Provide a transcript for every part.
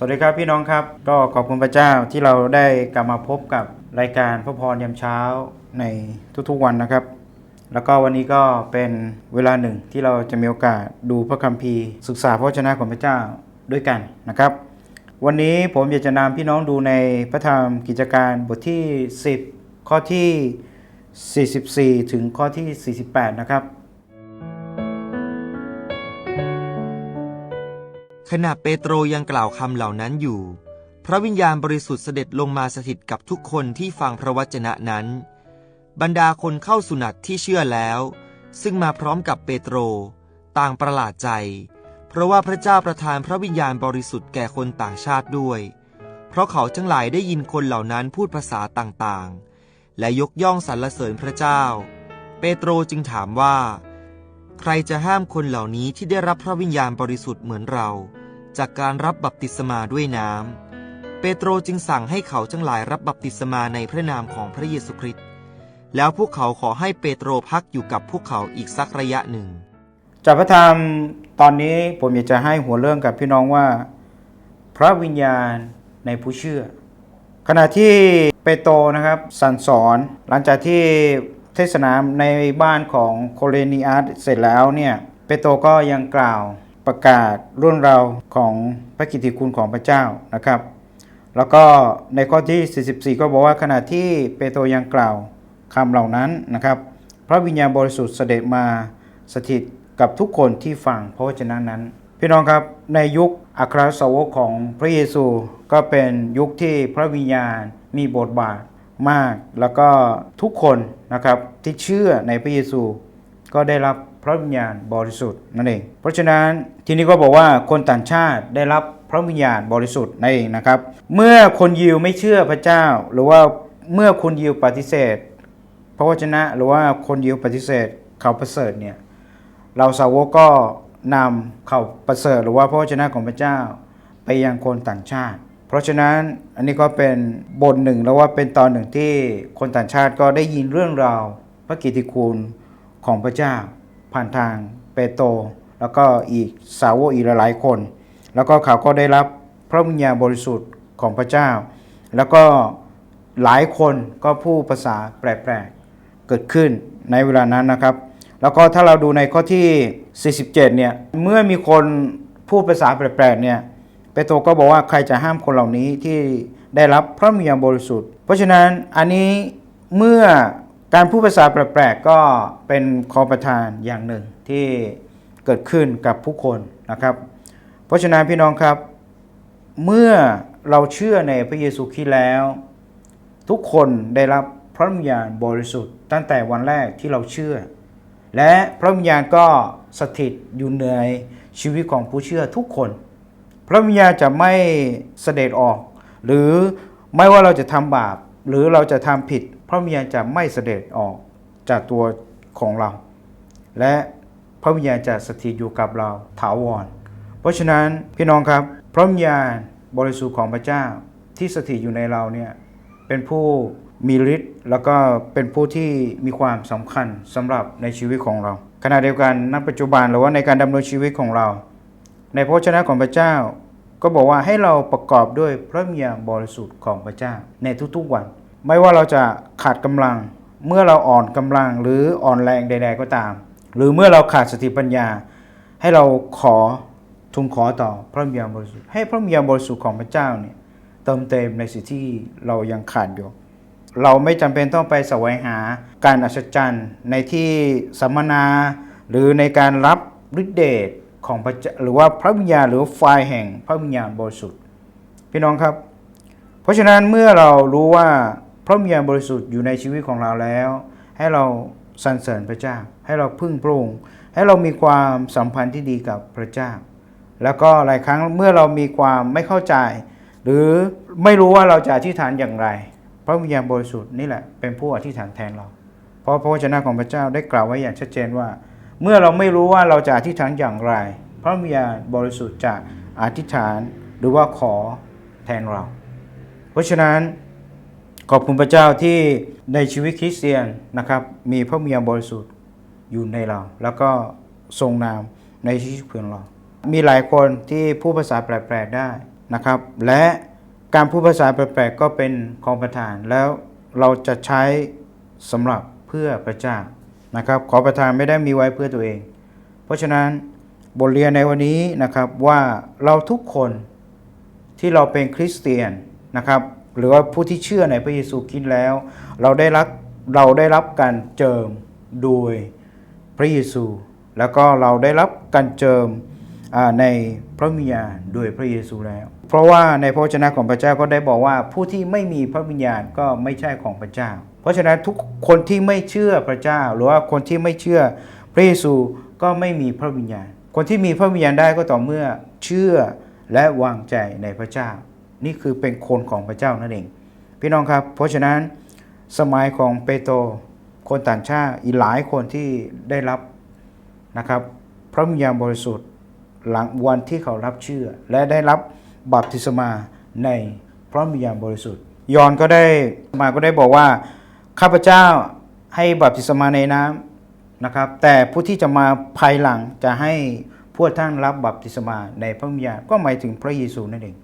สวัสดีครับพี่น้องครับ ก็ขอบคุณพระเจ้าที่เราได้กลับมาพบกับรายการพระพรยามเช้าในทุกๆวันนะครับ แล้วก็วันนี้ก็เป็นเวลาหนึ่งที่เราจะมีโอกาสดูพระคัมภีร์ ศึกษาพระวจนะของพระเจ้าด้วยกันนะครับ วันนี้ผมอยากจะนำพี่น้องดูในพระธรรมกิจการบทที่ 10 ข้อที่ 44 ถึงข้อที่ 48 นะครับ ขณะเปโตรยังกล่าวคำเหล่านั้นอยู่ พระวิญญาณบริสุทธิ์เสด็จลงมาสถิตกับทุกคนที่ฟังพระวจนะนั้น บรรดาคนเข้าสุนัตที่เชื่อแล้ว ซึ่งมาพร้อมกับเปโตร ต่างประหลาดใจ เพราะว่าพระเจ้าประทานพระวิญญาณบริสุทธิ์แก่คนต่างชาติด้วย เพราะเขาทั้งหลายได้ยินคนเหล่านั้นพูดภาษาต่างๆ และยกย่องสรรเสริญพระเจ้า เปโตรจึงถามว่า ใครจะห้ามคนเหล่านี้ที่ได้รับพระวิญญาณบริสุทธิ์เหมือนเรา จากการรับบัพติศมาด้วยน้ำ เปโตรจึงสั่งให้เขาทั้งหลายรับบัพติศมาในพระนามของพระเยซูคริสต์ แล้วพวกเขาขอให้เปโตรพักอยู่กับพวกเขาอีกสักระยะหนึ่ง จากพระธรรมตอนนี้ผมอยากจะให้หัวเรื่องกับพี่น้องว่า พระวิญญาณในผู้เชื่อ ขณะที่เปโตรนะครับสั่งสอนหลังจากที่เทศนาในบ้านของโคเรนีอัสเสร็จแล้วเนี่ยเปโตรก็ยังกล่าว ประกาศเรื่องราวของพระกิตติคุณของพระเจ้านะครับ แล้วก็ในข้อที่ 44 ก็บอกว่าขณะที่เปโตรยังกล่าวคำเหล่านั้นนะครับ พระวิญญาณบริสุทธิ์เสด็จมาสถิตกับทุกคนที่ฟังพระวจนะนั้น พี่น้องครับในยุคอัครสาวกของพระเยซูก็เป็นยุคที่พระวิญญาณมีบทบาทมาก แล้วก็ทุกคนนะครับที่เชื่อในพระเยซูก็ได้รับ พระวิญญาณบริสุทธิ์นั่นเอง เพราะฉะนั้นที่นี้ก็บอกว่าคนต่างชาติได้รับพระวิญญาณบริสุทธิ์นั่นเองนะครับ เมื่อคนยิวไม่เชื่อพระเจ้า หรือว่าเมื่อคนยิวปฏิเสธ พระวจนะหรือว่าคนยิวปฏิเสธเขาประเสริฐเนี่ยเราสาวกก็นำเขาประเสริฐ หรือว่าพระวจนะของพระเจ้า ไปยังคนต่างชาติ เพราะฉะนั้นอันนี้ก็เป็นบทหนึ่งแล้วว่าเป็นตอนหนึ่งที่คนต่างชาติก็ได้ยินเรื่องราวพระกิตติคุณของพระเจ้า ผ่านทางเปโตรแล้วก็อีกสาวกอีกหลายคน แล้วก็เขาก็ได้รับพระวิญญาณบริสุทธิ์ของพระเจ้า แล้วก็หลายคนก็พูดภาษาแปลกๆเกิดขึ้นในเวลานั้นนะครับ แล้วก็ถ้าเราดูในข้อที่ 47 เนี่ย เมื่อมีคนพูดภาษาแปลกๆเนี่ยเปโตรก็บอกว่าใครจะห้ามคนเหล่านี้ที่ได้รับพระวิญญาณบริสุทธิ์ เพราะฉะนั้นอันนี้เมื่อ การพูดภาษาแปลกๆก็เป็นขอประทานอย่างหนึ่งที่เกิดขึ้นกับผู้คนนะครับ เพราะฉะนั้นพี่น้องครับ เมื่อเราเชื่อในพระเยซูคริสต์แล้ว ทุกคนได้รับพระวิญญาณบริสุทธิ์ ตั้งแต่วันแรกที่เราเชื่อ และพระวิญญาณก็สถิตอยู่ในชีวิตของผู้เชื่อทุกคน พระวิญญาณจะไม่เสด็จออก หรือไม่ว่าเราจะทำบาปหรือเราจะทำผิด พระวิญญาณจะไม่เสด็จออกจากตัวของเรา และพระวิญญาณจะสถิตอยู่กับเราถาวร เพราะฉะนั้นพี่น้องครับ พระวิญญาณบริสุทธิ์ของพระเจ้าที่สถิตอยู่ในเราเนี่ยเป็นผู้มีฤทธิ์แล้วก็เป็นผู้ที่มีความสำคัญสำหรับในชีวิตของเรา ขณะเดียวกันณปัจจุบันหรือว่าในการดำเนินชีวิตของเรา ในพระวจนะของพระเจ้า ก็บอกว่าให้เราประกอบด้วยพระวิญญาณบริสุทธิ์ของพระเจ้าในทุกๆวัน ไม่ว่าเราจะขาดกำลัง เมื่อเราอ่อนกำลังหรืออ่อนแรงใด ๆ ก็ตาม หรือเมื่อเราขาดสติปัญญา ให้เราขอทูลขอต่อพระวิญญาบริสุทธิ์ให้พระวิญญาบริสุทธิ์ของพระเจ้าเนี่ยเติมเต็มในสิ่งที่เรายังขาดอยู่เราไม่จำเป็นต้องไปแสวงหาการอัศจรรย์ในที่สัมมนา หรือในการรับฤทธิเดชของพระเจ้าหรือว่าพระวิญญาณหรือไฟแห่งพระวิญญาณบริสุทธิ์พี่น้องครับ เพราะฉะนั้นเมื่อเรารู้ว่า พระวิญญาณบริสุทธิ์อยู่ในชีวิตของเราแล้ว ให้เราสรรเสริญพระเจ้า ให้เราพึ่งพระองค์ให้เรามีความสัมพันธ์ที่ดีกับพระเจ้า แล้วก็หลายครั้งเมื่อเรามีความไม่เข้าใจ หรือไม่รู้ว่าเราจะอธิษฐานอย่างไร พระวิญญาณบริสุทธิ์นี่แหละเป็นผู้อธิษฐานแทนเรา เพราะพระวจนะของพระเจ้าได้กล่าวไว้อย่างชัดเจนว่า เมื่อเราไม่รู้ว่าเราจะอธิษฐานอย่างไร พระวิญญาณบริสุทธิ์จะอธิษฐานหรือว่าขอแทนเรา เพราะฉะนั้น ขอบคุณพระเจ้าที่ในชีวิตคริสเตียนนะครับ มีพระวิญญาณบริสุทธิ์อยู่ในเรา แล้วก็ทรงนามในชีวิตของเรา มีหลายคนที่พูดภาษาแปลกๆได้นะครับ และการพูดภาษาแปลกๆก็เป็นของประทานแล้วเราจะใช้สำหรับเพื่อพระเจ้านะครับ ขอประทานไม่ได้มีไว้เพื่อตัวเอง เพราะฉะนั้นบทเรียนในวันนี้นะครับว่าเราทุกคนที่เราเป็นคริสเตียนนะครับ หรือว่าผู้ที่เชื่อในพระเยซูคริสต์แล้ว เราได้รับเราได้รับการเจิมโดยพระเยซู แล้วก็เราได้รับการเจิมในพระวิญญาณโดยพระเยซูแล้ว เพราะว่าในพระวจนะของพระเจ้าก็ได้บอกว่าผู้ที่ไม่มีพระวิญญาณก็ไม่ใช่ของพระเจ้า เพราะฉะนั้นทุกคนที่ไม่เชื่อพระเจ้า หรือว่าคนที่ไม่เชื่อพระเยซูก็ไม่มีพระวิญญาณ คนที่มีพระวิญญาณได้ก็ต่อเมื่อเชื่อและวางใจในพระเจ้า นี่คือเป็นคนของพระเจ้านั่นเอง พี่น้องครับ เพราะฉะนั้นสมัยของเปโตรคนต่างชาติอีกหลายคนที่ได้รับนะครับ พระวิญญาณบริสุทธิ์หลังวันที่เขารับเชื่อ และได้รับบัพติศมาในพระวิญญาณบริสุทธิ์ ยอนก็ได้มาก็ได้บอกว่าข้าพเจ้าให้บัพติศมาในน้ำนะครับ แต่ผู้ที่จะมาภายหลังจะให้พวกท่านรับบัพติศมาในพระวิญญาณก็หมายถึงพระเยซูนั่นเอง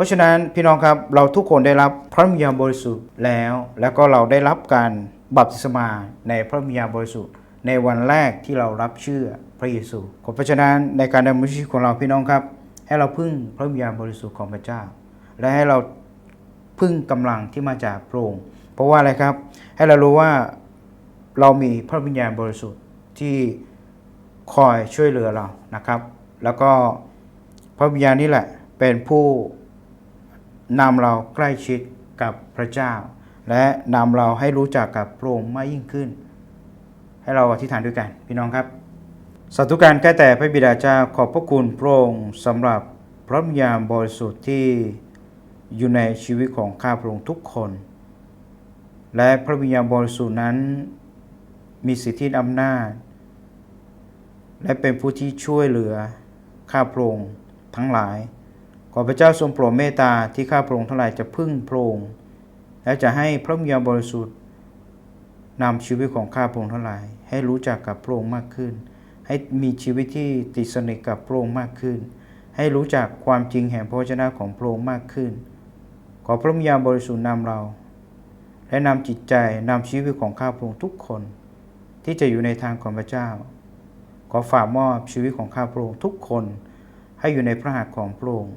ราะฉะนั้นพี่น้องครับเราทุกคนได้รับพระวิญญาณบริสุทธิ์แล้ว แล้วก็เราได้รับการบัพติศมาในพระวิญญาณบริสุทธิ์ ในวันแรกที่เรารับเชื่อพระเยซูเพราะฉะนั้นในการดำเนินชีวิตของเราพี่น้องครับ ให้เราพึ่งพระวิญญาณบริสุทธิ์ของพระเจ้า และให้เราพึ่งกำลังที่มาจากพระองค์เพราะว่าอะไรครับ ให้เรารู้ว่าเรามีพระวิญญาณบริสุทธิ์ที่คอยช่วยเหลือเรานะครับ แล้วก็พระวิญญาณนี่แหละเป็นผู้ นำเราใกล้ชิดกับพระเจ้า และนำเราให้รู้จักกับพระองค์มากยิ่งขึ้น ให้เราอธิษฐานด้วยกันพี่น้องครับสาธุการแก่แต่พระบิดาเจ้าขอบพระคุณพระองค์สำหรับพระวิญญาณบริสุทธิ์ที่อยู่ในชีวิตของข้าพระองค์ทุกคน และพระวิญญาณบริสุทธิ์นั้นมีสิทธิอำนาจ และเป็นผู้ที่ช่วยเหลือข้าพระองค์ทั้งหลาย ขอพระเจ้าทรงโปรดเมตตาที่ข้าพระองค์ทั้งหลายจะพึ่งพระองค์และจะให้พระวิญญาบริสุทธิ์นำชีวิตของข้าพระองค์ทั้งหลาย ให้รู้จักกับพระองค์มากขึ้น ให้มีชีวิตที่ติดสนิทกับพระองค์มากขึ้น ให้รู้จักความจริงแห่งพระวจนะของพระองค์มากขึ้น ขอพระวิญญาบริสุทธิ์นำเรา และนำจิตใจนำชีวิตของข้าพระองค์ทุกคน ที่จะอยู่ในทางของพระเจ้า ขอฝากมอบชีวิตของข้าพระองค์ทุกคน ให้อยู่ในพระหัตถ์ของพระองค์